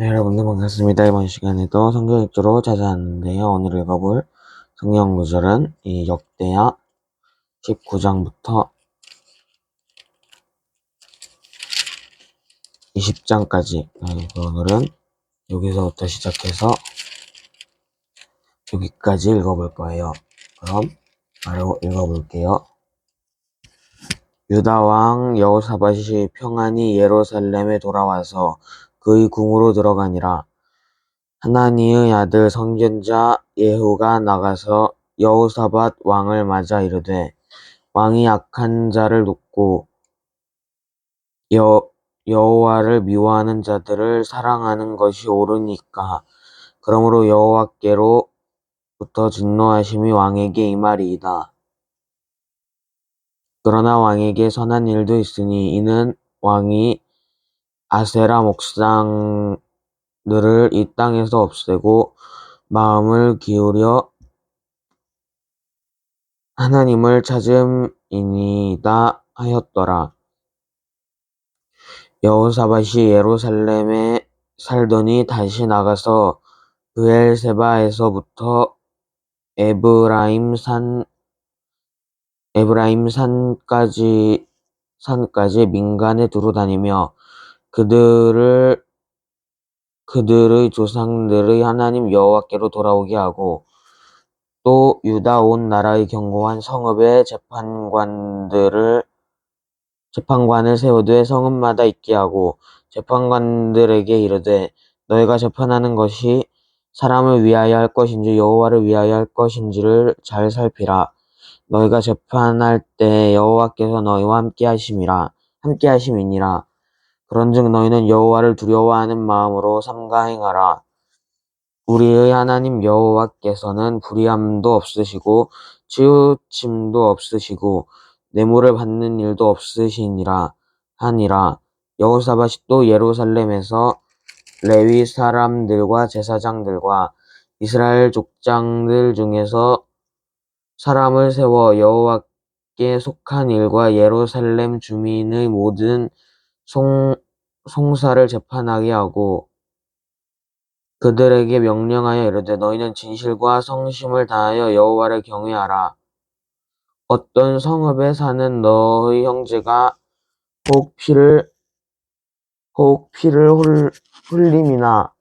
네, 여러분들 반갑습니다. 이번 시간에도 성경 읽기로 찾아왔는데요. 오늘 읽어볼 성경 구절은 이 역대하 19장부터 20장까지 오늘은 여기서부터 시작해서 여기까지 읽어볼 거예요. 그럼 바로 읽어볼게요. 유다 왕 여호사밧이 평안히 예루살렘에 돌아와서 그의 궁으로 들어가니라. 하나니의 아들 선견자 예후가 나가서 여호사밧 왕을 맞아 이르되 왕이 악한 자를 돕고 여, 여호와를 미워하는 자들을 사랑하는 것이 옳으니까 그러므로 여호와께로부터 진노하심이 왕에게 임하리이다. 그러나 왕에게 선한 일도 있으니 이는 왕이 아세라 목상들을 이 땅에서 없애고 마음을 기울여 하나님을 찾음이니이다 하였더라. 여호사밧이 예루살렘에 살더니 다시 나가서 브엘세바에서부터 에브라임 산 에브라임 산까지 산까지 민간에 두루 다니며 그들을 그들의 조상들의 하나님 여호와께로 돌아오게 하고 또 유다 온 나라의 견고한 성읍에 재판관들을 재판관을 세우되 성읍마다 있게 하고 재판관들에게 이르되 너희가 재판하는 것이 사람을 위하여 할 것인지 여호와를 위하여 할 것인지를 잘 살피라. 너희가 재판할 때 여호와께서 너희와 함께 하심이라 함께 하심이니라. 그런즉 너희는 여호와를 두려워하는 마음으로 삼가 행하라. 우리의 하나님 여호와께서는 불의함도 없으시고 치우침도 없으시고 뇌물을 받는 일도 없으시니라 하니라. 여호사밧이 또 예루살렘에서 레위 사람들과 제사장들과 이스라엘 족장들 중에서 사람을 세워 여호와께 속한 일과 예루살렘 주민의 모든 송, 송사를 재판하게 하고 그들에게 명령하여 이르되 너희는 진실과 성심을 다하여 여호와를 경외하라. 어떤 성읍에 사는 너희 형제가 혹 피를 혹 피를 훌, 흘림이나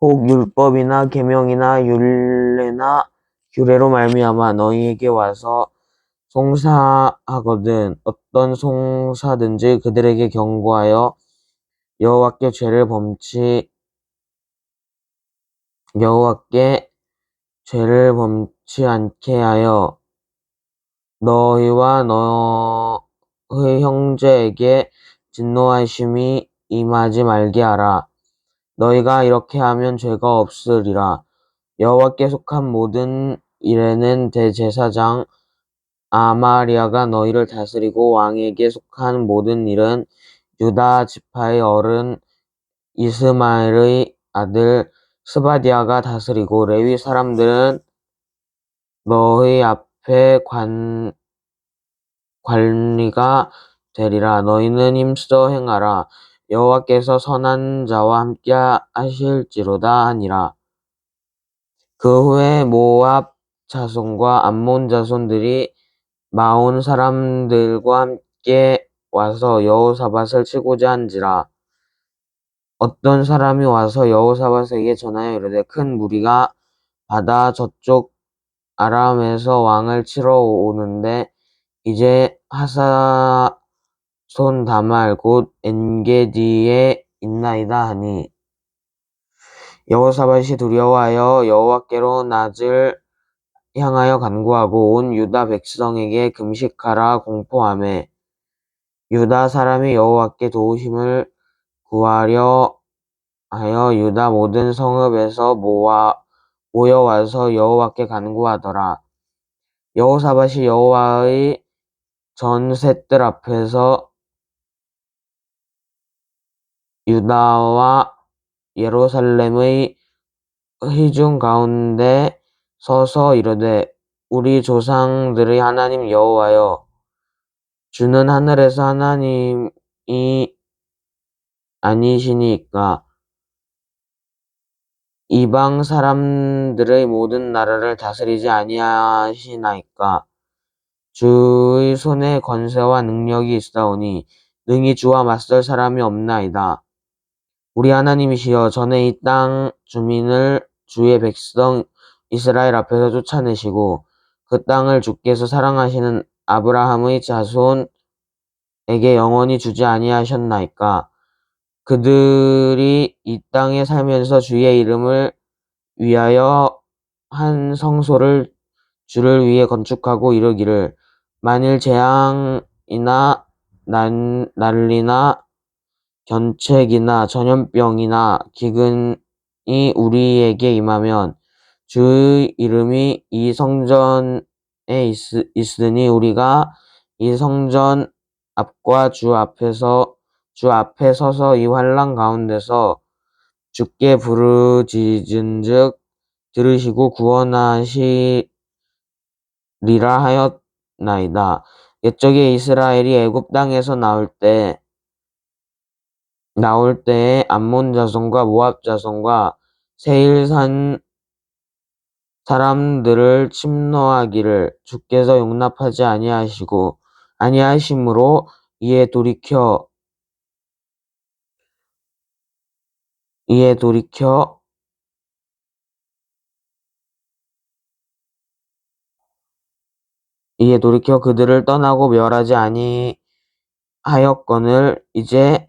혹 율법이나 계명이나 율례나 규례로 말미암아 너희에게 와서 송사하거든 어떤 송사든지 그들에게 경고하여 여호와께 죄를 범치 여호와께 죄를 범치 않게 하여 너희와 너희 형제에게 진노하심이 임하지 말게 하라. 너희가 이렇게 하면 죄가 없으리라. 여호와께 속한 모든 일에는 대제사장 아마리아가 너희를 다스리고 왕에게 속한 모든 일은 유다 지파의 어른 이스마엘의 아들 스바디아가 다스리고 레위 사람들은 너희 앞에 관 관리가 되리라. 너희는 힘써 행하라. 여호와께서 선한 자와 함께 하실지로다 하니라. 그 후에 모압 자손과 암몬 자손들이 마온 사람들과 함께 와서 여호사밧을 치고자 한지라. 어떤 사람이 와서 여호사밧에게 전하여 이르되 큰 무리가 바다 저쪽 아람에서 왕을 치러 오는데 이제 하사손 다말 곧 엔게디에 있나이다 하니. 여호사밧이 두려워하여 여호와께로 낮을 향하여 간구하고 온 유다 백성에게 금식하라 공포하매 유다 사람이 여호와께 도우심을 구하려 하여 유다 모든 성읍에서 모아 모여 와서 여호와께 간구하더라. 여호사밧이 여호와의 전셋들 앞에서 유다와 예루살렘의 회중 가운데 서서 이르되 우리 조상들의 하나님 여호와여 주는 하늘에서 하나님이 아니시니까 이방 사람들의 모든 나라를 다스리지 아니하시나이까 주의 손에 권세와 능력이 있사오니 능히 주와 맞설 사람이 없나이다. 우리 하나님이시여 전에 이 땅 주민을 주의 백성 이스라엘 앞에서 쫓아내시고 그 땅을 주께서 사랑하시는 아브라함의 자손에게 영원히 주지 아니하셨나이까. 그들이 이 땅에 살면서 주의 이름을 위하여 한 성소를 주를 위해 건축하고 이르기를 만일 재앙이나 난, 난리나 견책이나 전염병이나 기근이 우리에게 임하면 주의 이름이 이 성전에 있, 있으니 우리가 이 성전 앞과 주 앞에서 주 앞에 서서 이 환란 가운데서 주께 부르짖은즉 들으시고 구원하시리라 하였나이다. 옛적에 이스라엘이 애굽 땅에서 나올 때 나올 때에 암몬 자손과 모압 자손과 세일산 사람들을 침노하기를 주께서 용납하지 아니하시고 아니하심으로 이에 돌이켜 이에 돌이켜 이에 돌이켜 그들을 떠나고 멸하지 아니하였거늘 이제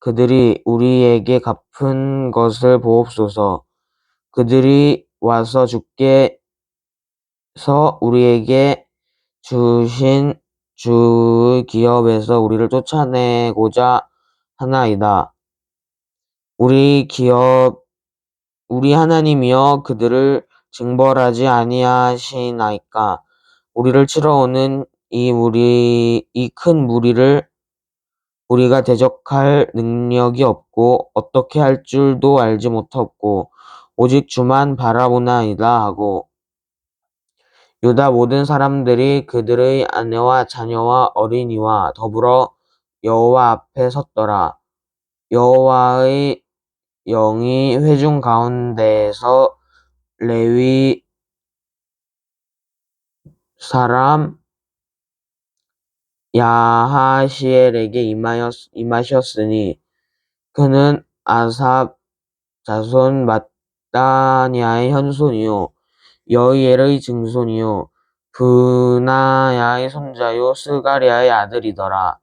그들이 우리에게 갚은 것을 보옵소서. 그들이 와서 주께서 우리에게 주신 주의 기업에서 우리를 쫓아내고자 하나이다. 우리 기업 우리 하나님이여 그들을 징벌하지 아니하시나이까 우리를 치러 오는 이 무리 이 큰 무리를 우리가 대적할 능력이 없고 어떻게 할 줄도 알지 못하고 오직 주만 바라보나이다 하고 유다 모든 사람들이 그들의 아내와 자녀와 어린이와 더불어 여호와 앞에 섰더라. 여호와의 영이 회중 가운데에서 레위 사람 야하시엘에게 임하였, 임하셨으니 그는 아삽 자손 마 따냐의 현손이요 여이엘의 증손이요 브나야의 손자요 스가리아의 아들이더라.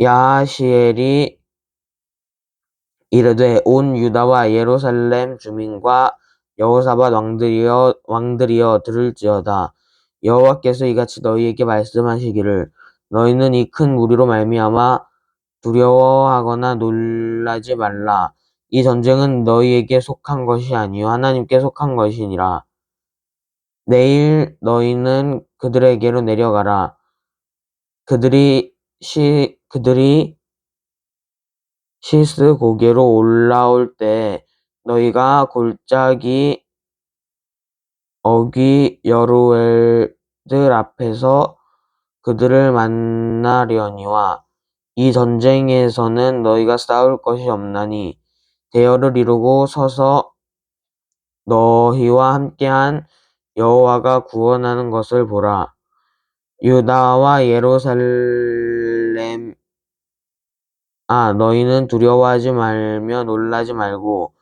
야하시엘이 이르되 온 유다와 예루살렘 주민과 여호사밧 왕들이여 왕들이여 들을지어다 여호와께서 이같이 너희에게 말씀하시기를 너희는 이 큰 무리로 말미암아 두려워하거나 놀라지 말라 이 전쟁은 너희에게 속한 것이 아니요 하나님께 속한 것이니라. 내일 너희는 그들에게로 내려가라. 그들이 시 그들이 시스 고개로 올라올 때 너희가 골짜기 어귀 여루엘들 앞에서 그들을 만나려니와 이 전쟁에서는 너희가 싸울 것이 없나니 대열을 이루고 서서 너희와 함께한 여호와가 구원하는 것을 보라. 유다와 예루살렘 아 너희는 두려워하지 말며 놀라지 말고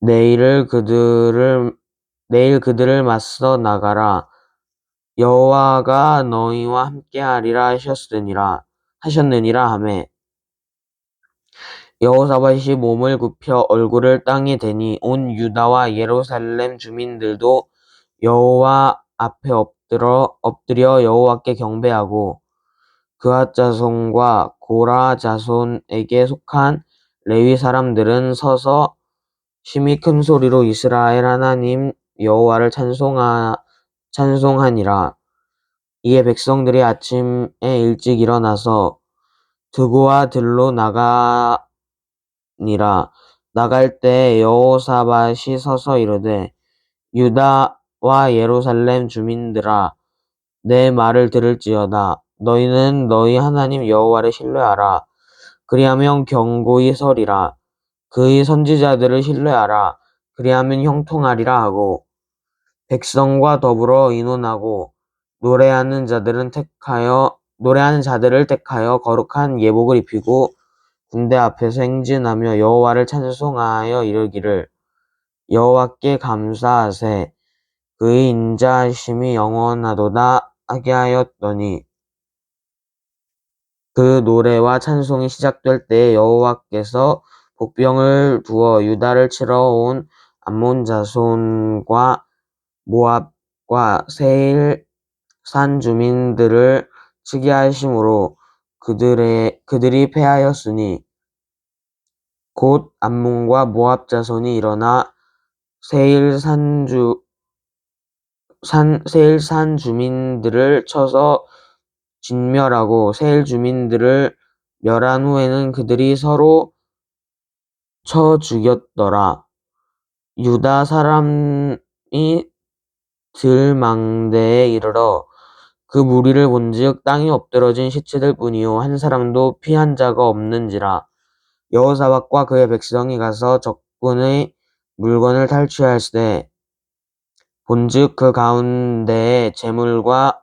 내일을 그들을 내일 그들을 맞서 나가라. 여호와가 너희와 함께하리라 하셨으니라 하셨느니라 하매 여호사밧이 몸을 굽혀 얼굴을 땅에 대니 온 유다와 예루살렘 주민들도 여호와 앞에 엎드려 엎드려 여호와께 경배하고 그앗 자손과 고라 자손에게 속한 레위 사람들은 서서 심히 큰 소리로 이스라엘 하나님 여호와를 찬송하 찬송하니라. 이에 백성들이 아침에 일찍 일어나서 드고와 들로 나가 니라. 나갈 때 여호사밧이 서서 이르되 유다와 예루살렘 주민들아 내 말을 들을지어다 너희는 너희 하나님 여호와를 신뢰하라 그리하면 경고히 서리라 그의 선지자들을 신뢰하라. 그리하면 형통하리라 하고 백성과 더불어 의논하고 노래하는 자들은 택하여 노래하는 자들을 택하여 거룩한 예복을 입히고 군대 앞에서 행진하며 여호와를 찬송하여 이르기를 여호와께 감사하세. 그의 인자하심이 영원하도다 하게 하였더니 그 노래와 찬송이 시작될 때에 여호와께서 복병을 두어 유다를 치러 온 암몬 자손과 모압과 세일 산 주민들을 치게 하심으로 그들의 그들이 패하였으니 곧 암몬과 모압 자손이 일어나 세일 산주 산 세일 산 주민들을 쳐서 진멸하고 세일 주민들을 멸한 후에는 그들이 서로 쳐 죽였더라. 유다 사람이 들망대에 이르러 그 무리를 본즉 땅이 엎드러진 시체들 뿐이요. 한 사람도 피한 자가 없는지라. 여호사박과 그의 백성이 가서 적군의 물건을 탈취할때 본즉 그 가운데에 재물과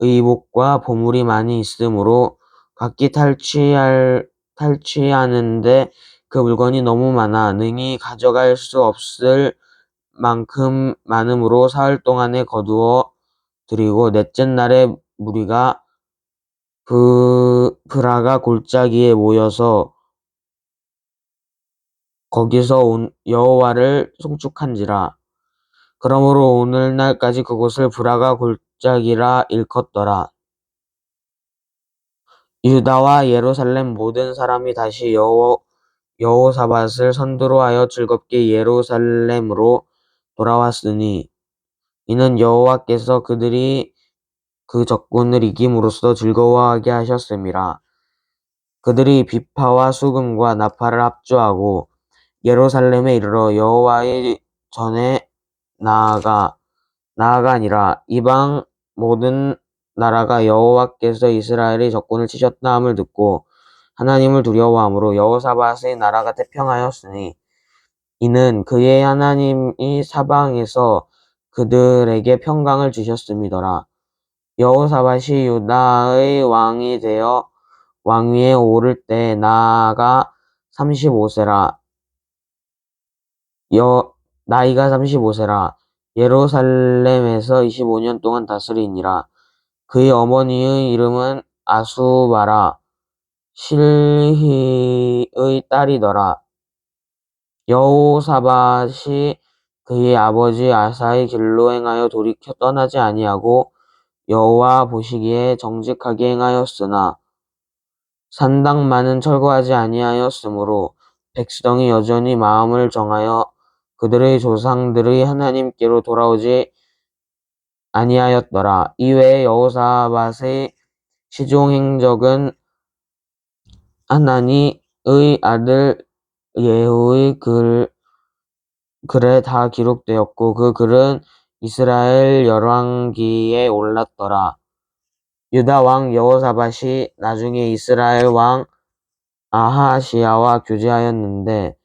의복과 보물이 많이 있으므로 각기 탈취할 탈취하는데 그 물건이 너무 많아 능히 가져갈 수 없을 만큼 많음으로 사흘 동안에 거두어 드리고 넷째 날에 무리가 그 브라가 골짜기에 모여서 거기서 온 여호와를 송축한지라. 그러므로 오늘날까지 그곳을 브라가 골짜기라 일컫더라. 유다와 예루살렘 모든 사람이 다시 여호 여호사밧을 선두로 하여 즐겁게 예루살렘으로 돌아왔으니 이는 여호와께서 그들이 그 적군을 이김으로써 즐거워하게 하셨음이라. 그들이 비파와 수금과 나팔을 합주하고 예루살렘에 이르러 여호와의 전에 나아가 나아가 아니라 이방 모든 나라가 여호와께서 이스라엘의 적군을 치셨다 함을 듣고 하나님을 두려워함으로 여호사밧의 나라가 태평하였으니 이는 그의 하나님이 사방에서 그들에게 평강을 주셨음이더라. 여호사밧이 유다의 왕이 되어 왕위에 오를 때 나아가 35세라. 여, 나이가 35세라. 예루살렘에서 25년 동안 다스리니라. 그의 어머니의 이름은 아수바라. 실히의 딸이더라. 여호사밧이 그의 아버지 아사의 길로 행하여 돌이켜 떠나지 아니하고 여호와 보시기에 정직하게 행하였으나 산당만은 철거하지 아니하였으므로 백성이 여전히 마음을 정하여 그들의 조상들의 하나님께로 돌아오지 아니하였더라. 이외에 여호사밧의 시종 행적은 하나니의 아들 예후의 글, 글에 다 기록되었고 그 글은 이스라엘 열왕기에 올랐더라. 유다 왕 여호사밧이 나중에 이스라엘 왕 아하시아와 교제하였는데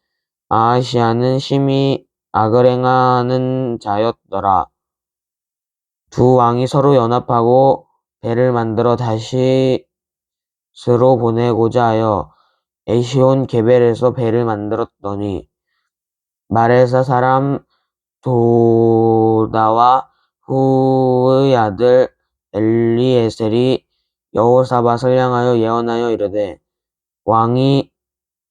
아하시아는 심히 악을 행하는 자였더라. 두 왕이 서로 연합하고 배를 만들어 다시 스로 보내고자 하여 에시온 게벨에서 배를 만들었더니 마레사 사람 도다와 후의 아들 엘리에셀이 여호사밧을 향하여 예언하여 이르되 왕이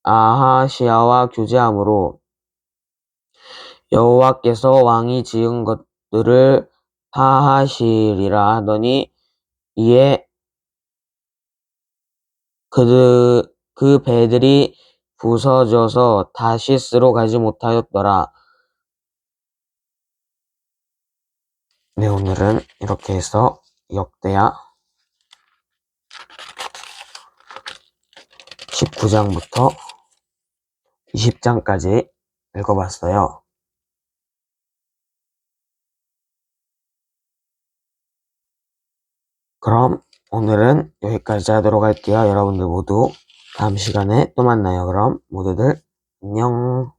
아하시아와 교제함으로 여호와께서 왕이 지은 것들을 파하시리라 하더니 이에 그, 그 배들이 부서져서 다시스로 가지 못하였더라. 네, 오늘은 이렇게 해서 역대하 19장부터 20장까지 읽어봤어요. 그럼 오늘은 여기까지 하도록 할게요. 여러분들 모두 다음 시간에 또 만나요. 그럼 모두들 안녕.